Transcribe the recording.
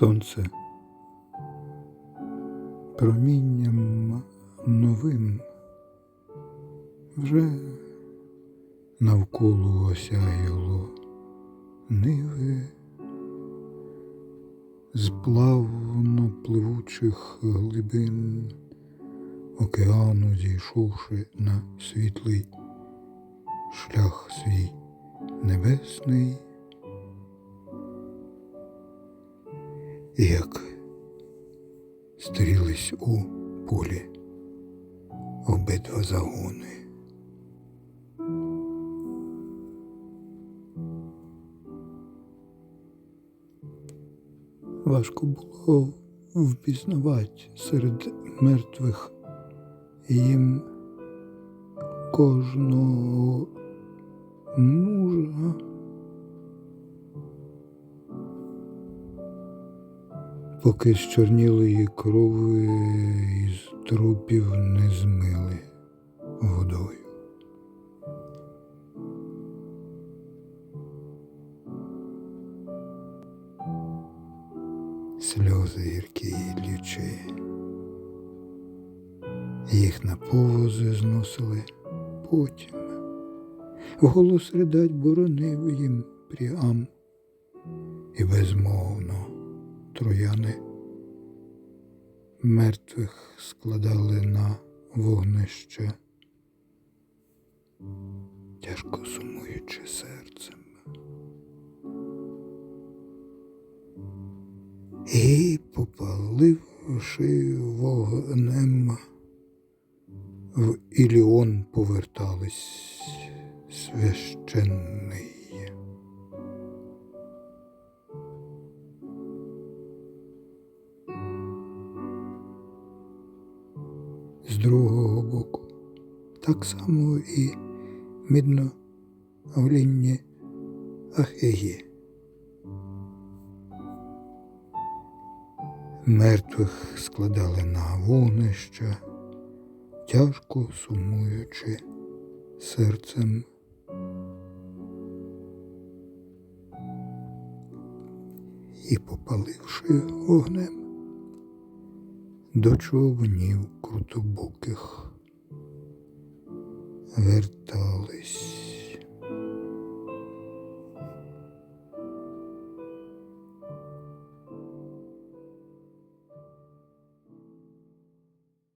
сонце. Промінням новим вже навколо осяяло ниви з плавно пливучих глибин океану зійшовши на світлий шлях свій небесний, як стрілись у полі обидва загони. Важко було впізнавати серед мертвих їм кожного мужа. Поки з чорнілої крови із трупів не змили водою. Сльози гіркі лючі. Їх на повози зносили потім. Голос ридать боронив їм пріам, і безмовно трояни мертвих складали на вогнище, тяжко сумуючи серцем. І попаливши вогнем, в Іліон повертались священний. З другого боку, так само і мідно в лінні Ахеї. Мертвих складали на вогнища, тяжко сумуючи серцем. І попаливши вогнем до човнів крутобоких вертались.